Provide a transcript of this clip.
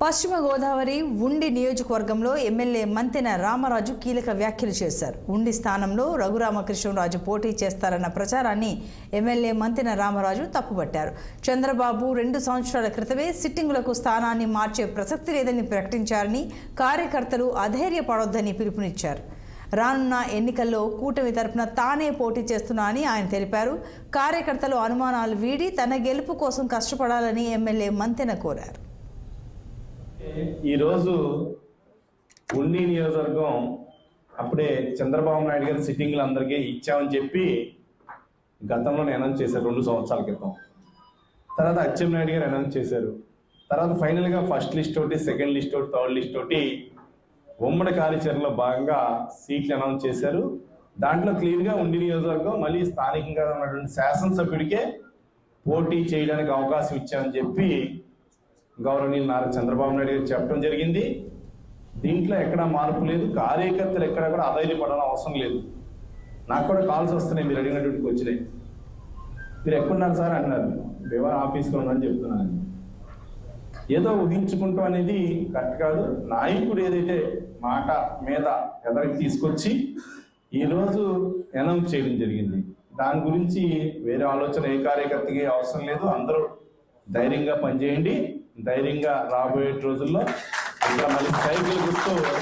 పశ్చిమ గోదావరి ఉండి నియోజకవర్గంలో ఎమ్మెల్యే మంతెన రామరాజు కీలక వ్యాఖ్యలు చేశారు. ఉండి స్థానంలో రఘురామకృష్ణరాజు పోటీ చేస్తారన్న ప్రచారాన్ని ఎమ్మెల్యే మంతెన రామరాజు తప్పుపట్టారు. చంద్రబాబు రెండు సంవత్సరాల క్రితమే సిట్టింగులకు స్థానాన్ని మార్చే ప్రసక్తి లేదని ప్రకటించారని కార్యకర్తలు అధైర్యపడొద్దని పిలుపునిచ్చారు. రానున్న ఎన్నికల్లో కూటమి తరపున తానే పోటీ చేస్తున్నా అని ఆయన తెలిపారు. కార్యకర్తలు అనుమానాలు వీడి తన గెలుపు కోసం కష్టపడాలని ఎమ్మెల్యే మంతెన కోరారు. ఈరోజు ఉండి నియోజకవర్గం అప్పుడే చంద్రబాబు నాయుడు గారి సిట్టింగ్లు అందరికీ ఇచ్చామని చెప్పి గతంలో అనౌన్స్ చేశారు రెండు సంవత్సరాల క్రితం. తర్వాత అచ్చెన్నాయుడు గారు అనౌన్స్ చేశారు. తర్వాత ఫైనల్గా ఫస్ట్ లిస్ట్ ఒకటి సెకండ్ లిస్ట్ ఒకటి థర్డ్ లిస్ట్ ఒకటి ఉమ్మడి కార్యాచరణలో భాగంగా సీట్లు అనౌన్స్ చేశారు. దాంట్లో క్లియర్గా ఉండి నియోజకవర్గం మళ్ళీ స్థానికంగా ఉన్నటువంటి శాసనసభ్యుడికే పోటీ చేయడానికి అవకాశం ఇచ్చామని చెప్పి గౌరవనీయులు నారా చంద్రబాబు నాయుడు గారు చెప్పడం జరిగింది. దీంట్లో ఎక్కడ మార్పు లేదు. కార్యకర్తలు ఎక్కడ కూడా అధైర్యపడాలని అవసరం లేదు. నాకు కూడా కాల్స్ వస్తున్నాయి. మీరు అడిగినటువంటి వచ్చినాయి. మీరు ఎక్కడున్నారు సార్ అన్నారు వివర ఆఫీస్లో ఉన్నారని చెప్తున్నాను. ఏదో ఊహించుకుంటాం అనేది కరెక్ట్ కాదు. నాయకుడు ఏదైతే మాట మీద ఎదరికి తీసుకొచ్చి ఈరోజు అనౌన్స్ చేయడం జరిగింది. దాని గురించి వేరే ఆలోచన ఏ కార్యకర్తకి అవసరం లేదు. అందరూ ధైర్యంగా పనిచేయండి. ధైర్యంగా రాబోయే రోజుల్లో ఇంకా మళ్ళీ సైకిల్ గుర్తు